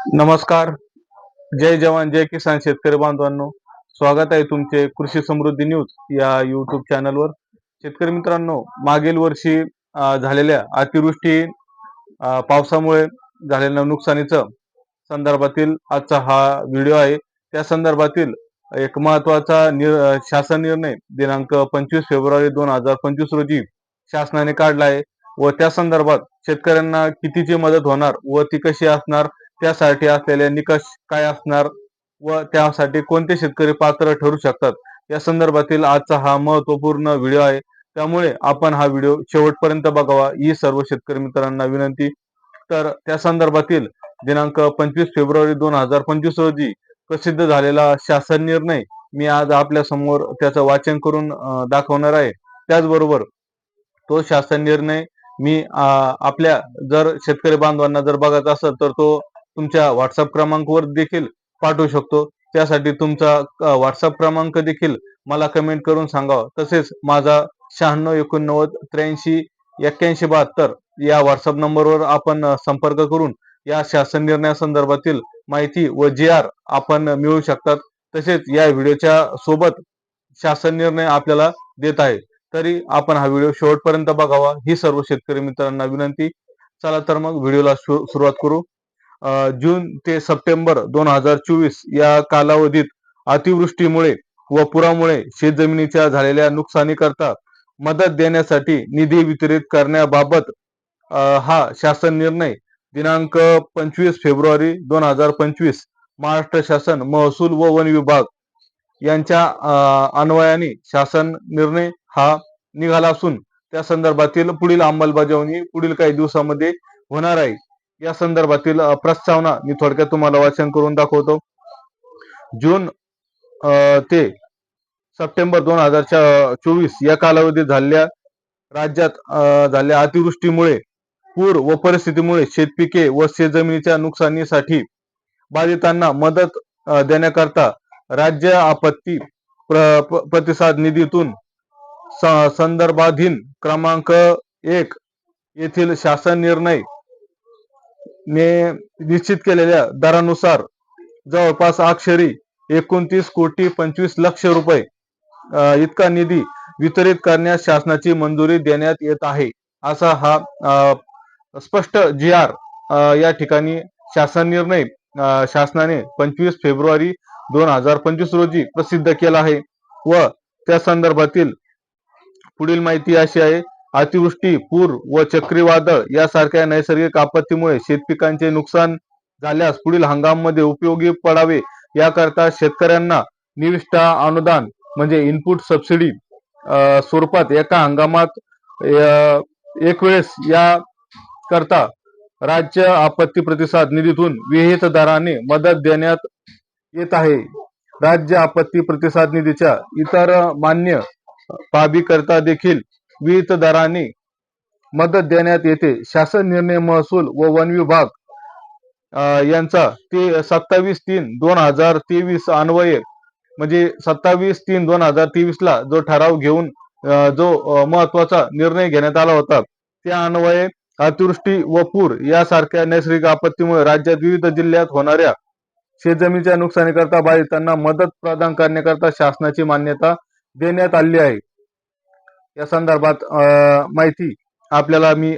नमस्कार. जय जवान जय किसान शेतकरी बांधवांनो. स्वागत आहे तुमचे कृषी समृद्धी न्यूज या युट्यूब चॅनलवर शेतकरी मित्रांनो मागील वर्षी झालेल्या अतिवृष्टी पावसामुळे झालेल्या नुकसानीचं संदर्भातील आजचा हा व्हिडिओ आहे. त्या संदर्भातील एक महत्त्वाचा निर शासन निर्णय दिनांक पंचवीस फेब्रुवारी दोन हजार पंचवीस रोजी शासनाने काढला आहे व त्या संदर्भात शेतकऱ्यांना कितीची मदत होणार व ती कशी असणार त्यासाठी असलेले निकष काय असणार व त्यासाठी कोणते शेतकरी पात्र ठरू शकतात? या संदर्भातील आजचा हा महत्त्वपूर्ण व्हिडिओ आहे. त्यामुळे आपण हा व्हिडिओ शेवटपर्यंत बघावा. ही सर्व शेतकरी मित्रांना विनंती. तर त्या संदर्भातील दिनांक पंचवीस फेब्रुवारी दोन हजार पंचवीस रोजी प्रसिद्ध झालेला शासन निर्णय मी आज आपल्यासमोर त्याचं वाचन करून दाखवणार आहे. त्याचबरोबर तो शासन निर्णय मी आपल्या जर शेतकरी बांधवांना जर बघायचा असेल तर तो तुमच्या व्हॉट्सअप क्रमांकवर देखील पाठवू शकतो. त्यासाठी तुमचा व्हॉट्सअप क्रमांक देखील मला कमेंट करून सांगावा. तसेच माझा शहाण्णव एकोणनव्वद त्र्याऐंशी एक्क्याऐंशी बहात्तर या व्हॉट्सअप नंबरवर आपण संपर्क करून या शासन निर्णयासंदर्भातील माहिती व जी आर आपण मिळवू शकतात. तसेच या व्हिडिओच्या सोबत शासन निर्णय आपल्याला देत आहे. तरी आपण हा व्हिडिओ शेवटपर्यंत बघावा. ही सर्व शेतकरी मित्रांना विनंती. चला तर मग व्हिडिओला सुरुवात करू. जून ते सप्टेंबर दोन हजार चोवीस या कालावधीत अतिवृष्टीमुळे व पुरामुळे शेतजमिनीच्या झालेल्या नुकसानीकरता मदत देण्यासाठी निधी वितरित करण्याबाबत हा शासन निर्णय दिनांक पंचवीस फेब्रुवारी दोन हजार पंचवीस महाराष्ट्र शासन महसूल व वन विभाग यांच्या अन्वयाने शासन निर्णय हा निघाला असून त्या संदर्भातील पुढील अंमलबजावणी पुढील काही दिवसामध्ये होणार आहे. या संदर्भातील प्रस्तावना मी थोडक्यात तुम्हाला वाचन करून दाखवतो. जून ते सप्टेंबर दोन हजार चोवीस या कालावधीत झालेल्या राज्यात झालेल्या अतिवृष्टीमुळे पूर व परिस्थितीमुळे शेतपिके व शेतजमिनीच्या नुकसानीसाठी बाधितांना मदत देण्याकरता राज्य आपत्ती प्र- प्रतिसाद निधीतून स- संदर्भाधीन क्रमांक एक येथील शासन निर्णय ने निश्चित केलेल्या दरानुसार जवळपास अक्षरी एकोणतीस कोटी पंचवीस लक्ष रुपये इतका निधी वितरित करण्यास शासनाची मंजुरी देण्यात येत आहे असा हा स्पष्ट जी आर या ठिकाणी शासन निर्णय शासनाने पंचवीस फेब्रुवारी दोन हजार पंचवीस रोजी प्रसिद्ध केला आहे. व त्या संदर्भातील पुढील माहिती अशी आहे अतिवृष्टी पूर व चक्रीवादळ यासारख्या नैसर्गिक आपत्तीमुळे शेतपिकांचे नुकसान झाल्यास पुढील हंगामामध्ये उपयोगी पडावे याकरता शेतकऱ्यांना निविष्ठा अनुदान म्हणजे इनपुट सबसिडी स्वरूपात एका हंगामात एक वेळेस या करता राज्य आपत्ती प्रतिसाद निधीतून विहित दराने मदत देण्यात येत आहे. राज्य आपत्ती प्रतिसाद निधीच्या इतर मान्य बाबी करता देखील विहित दराने मदत देण्यात येते. शासन निर्णय महसूल व वन विभाग यांचा ते सत्तावीस तीन दोन हजार तेवीस अन्वये म्हणजे सत्तावीस तीन दोन हजार तेवीस ला जो ठराव घेऊन जो महत्त्वाचा निर्णय घेण्यात आला होता त्या अन्वये अतिवृष्टी व पूर यासारख्या नैसर्गिक आपत्तीमुळे राज्यात विविध जिल्ह्यात होणाऱ्या शेतजमिनीच्या नुकसानीकरता बाधितांना मदत प्रदान करण्याकरता शासनाची मान्यता देण्यात आली आहे. या संदर्भात माहिती आपल्याला मी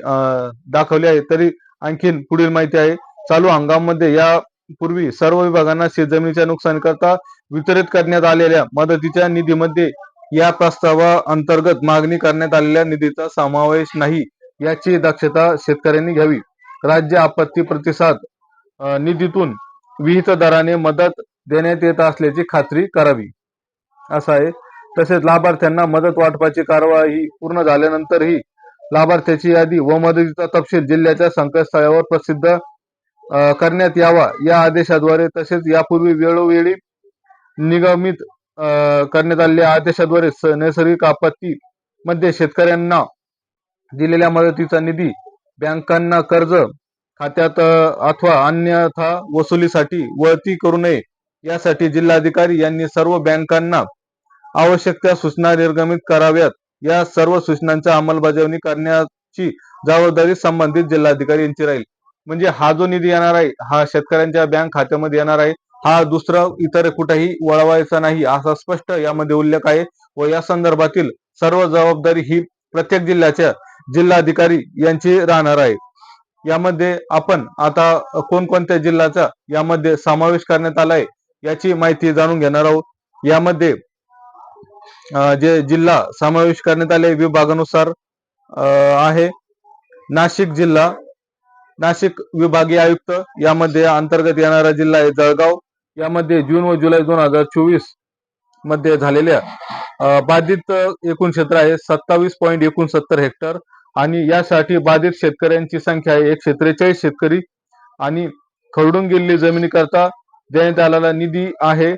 दाखवली आहे. तरी आणखीन पुढील माहिती आहे. चालू हंगामामध्ये या पूर्वी सर्व विभागांना शेतजमिनीच्या नुकसानीकरता वितरित करण्यात आलेल्या मदतीच्या निधीमध्ये या प्रस्तावा अंतर्गत मागणी करण्यात आलेल्या निधीचा समावेश नाही याची दक्षता शेतकऱ्यांनी घ्यावी. राज्य आपत्ती प्रतिसाद निधीतून विहित दराने मदत देण्यात येत असल्याची खात्री करावी. असं आहे. तसेच लाभार्थ्यांना मदत वाटपाची कारवाई पूर्ण झाल्यानंतरही लाभार्थ्याची यादी व मदतीचा तपशील जिल्ह्याच्या संकेतस्थळावर प्रसिद्ध करण्यात यावा या आदेशाद्वारे तसेच यापूर्वी वेळोवेळी निगमित करण्यात आलेल्या आदेशाद्वारे नैसर्गिक आपत्ती मध्ये शेतकऱ्यांना दिलेल्या मदतीचा निधी बँकांना कर्ज खात्यात अथवा अन्यथा वसुलीसाठी वळती करू नये यासाठी जिल्हाधिकारी यांनी सर्व बँकांना आवश्यक त्या सूचना निर्गमित कराव्यात. या सर्व सूचनांचा अंमलबजावणी करण्याची जबाबदारी संबंधित जिल्हाधिकारी यांची राहील. म्हणजे हा जो निधी येणार आहे हा शेतकऱ्यांच्या बँक खात्यामध्ये येणार आहे हा दुसरा इतर कुठेही वळवायचा नाही असा स्पष्ट यामध्ये उल्लेख आहे व या संदर्भातील सर्व जबाबदारी ही प्रत्येक जिल्ह्याच्या जिल्हाधिकारी यांची राहणार आहे. यामध्ये आपण आता कोणकोणत्या जिल्ह्याचा यामध्ये समावेश करण्यात आला आहे याची माहिती जाणून घेणार आहोत. यामध्ये जे जिल्हा समावेश करण्यात आले विभागानुसार अं, आहे. नाशिक जिल्हा नाशिक विभागीय आयुक्त यामध्ये अंतर्गत येणारा जिल्हा आहे जळगाव. यामध्ये जून व जुलै दोन हजार चोवीसमध्ये झालेल्या बाधित एकूण क्षेत्र आहे सत्तावीस पॉईंट एकोणसत्तर हेक्टर. आणि यासाठी बाधित शेतकऱ्यांची संख्या आहे एकशे त्रेचाळीस शेतकरी. आणि खरडून गेलेली जमिनीकरता देण्यात आलेला निधी आहे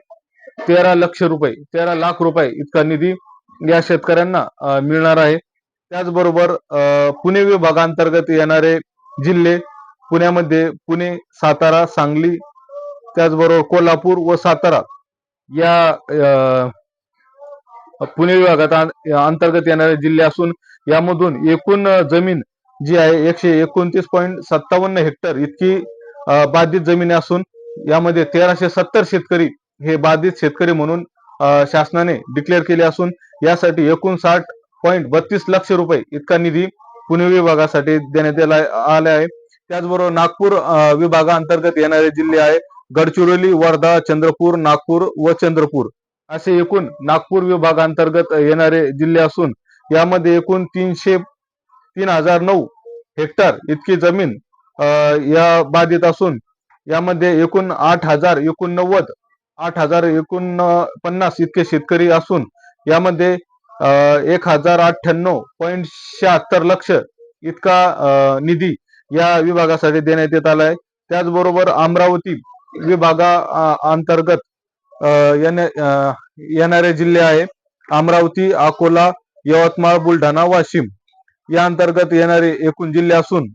तेरा लक्ष रुपये तेरा लाख रुपये इतका निधी या शेतकऱ्यांना मिळणार आहे. त्याचबरोबर अं, पुणे विभागांतर्गत येणारे जिल्हे पुण्यामध्ये पुणे सातारा सांगली त्याचबरोबर कोल्हापूर व सातारा या अं, पुणे विभागात अंतर्गत येणारे जिल्हे असून यामधून एकूण जमीन जी आहे एकशे एकोणतीस पॉईंट सत्तावन्न हेक्टर इतकी बाधित जमीन असून यामध्ये तेराशे सत्तर शेतकरी हे बाधित शेतकरी म्हणून शासनाने डिक्लेअर केले असून यासाठी एकूण साठ पॉईंट बत्तीस लक्ष रुपये इतका निधी पुणे विभागासाठी देण्यात आला आला आहे. त्याचबरोबर नागपूर विभागाअंतर्गत येणारे जिल्हे आहे गडचिरोली वर्धा चंद्रपूर नागपूर व चंद्रपूर. असे एकूण नागपूर विभागांतर्गत येणारे जिल्हे असून यामध्ये एकूण तीनशे तीन हजार नऊ हेक्टर इतकी जमीन या बाधित असून यामध्ये एकूण आठ हजार एकोणनव्वद आठ हजार एकूण पन्नास इतके शेतकरी असून यामध्ये एक हजार अठ्ठ्याण्णव पॉईंट शहात्तर लक्ष इतका निधी या विभागासाठी देण्यात येत आला आहे त्याचबरोबर अमरावती विभागा अंतर्गत येण्या- येणारे जिल्हे आहे. अमरावती अकोला यवतमाळ बुलढाणा वाशिम या अंतर्गत येणारे एकूण जिल्हे असून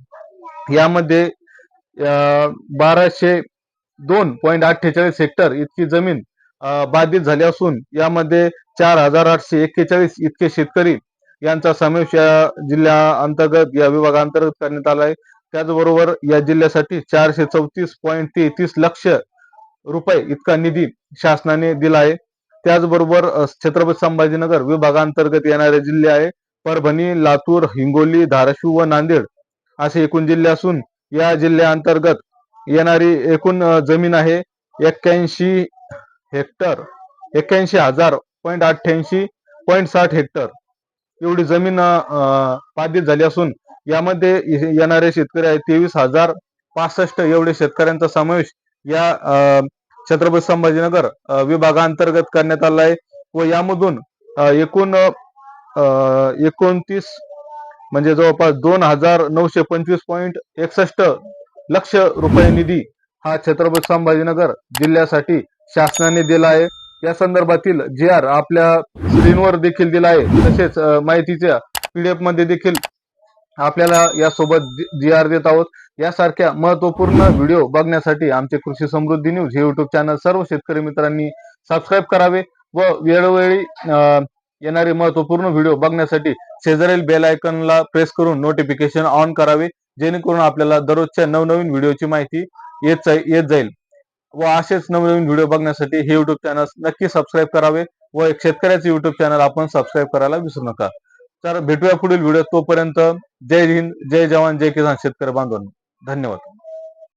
यामध्ये बाराशे दोन पॉईंट अठ्ठेचाळीस हेक्टर इतकी जमीन बाधित झाली असून यामध्ये चार हजार आठशे एक्केचाळीस इतके शेतकरी यांचा समावेश या जिल्ह्या अंतर्गत या विभागांतर्गत करण्यात आला आहे. त्याचबरोबर या जिल्ह्यासाठी चारशे चौतीस पॉईंट तेहतीस लक्ष रुपये इतका निधी शासनाने दिला आहे. त्याचबरोबर छत्रपती संभाजीनगर विभागांतर्गत येणारे जिल्हे आहे परभणी लातूर हिंगोली धाराशिव व नांदेड असे एकूण जिल्हे असून या जिल्ह्याअंतर्गत येणारी एकूण जमीन आहे एक्क्याऐंशी हेक्टर एक्क्याऐंशी हजार पॉईंट अठ्ठ्याऐंशी पॉईंट साठ हेक्टर. एवढी जमीन बाधित झाली असून यामध्ये येणारे शेतकरी आहेत तेवीस हजार पासष्ट एवढे शेतकऱ्यांचा समावेश या छत्रपती संभाजीनगर विभागांतर्गत करण्यात आला आहे व यामधून एकूण एकोणतीस म्हणजे जवळपास दोन हजार नऊशे पंचवीस पॉईंट एकसष्ट लक्ष रुपये निधी हा छत्रपती संभाजीनगर जिल्ह्यासाठी शासनाने दिला आहे. या संदर्भातील जे आर आपल्या स्क्रीनवर देखील दिला आहे. तसेच माहितीच्या पीडीएफमध्ये देखील आपल्याला यासोबत जी आर देत आहोत. यासारख्या महत्त्वपूर्ण व्हिडिओ बघण्यासाठी आमचे कृषी समृद्धी न्यूज हे युट्यूब चॅनल सर्व शेतकरी मित्रांनी सबस्क्राईब करावे व वेळोवेळी येणारे महत्त्वपूर्ण व्हिडिओ बघण्यासाठी शेजारील बेल आयकॉनला प्रेस करून नोटिफिकेशन ऑन करावे जेणेकरून आपल्याला दररोजच्या नवनवीन व्हिडिओची माहिती येत येत जाईल. व असेच नवनवीन व्हिडिओ बघण्यासाठी हे युट्यूब चॅनल नक्की सबस्क्राईब करावे व एक शेतकऱ्याचे युट्यूब चॅनल आपण सबस्क्राईब करायला विसरू नका. तर भेटूया पुढील व्हिडिओ तोपर्यंत. जय हिंद जय जवान जय किसान शेतकरी बांधवांनो. धन्यवाद.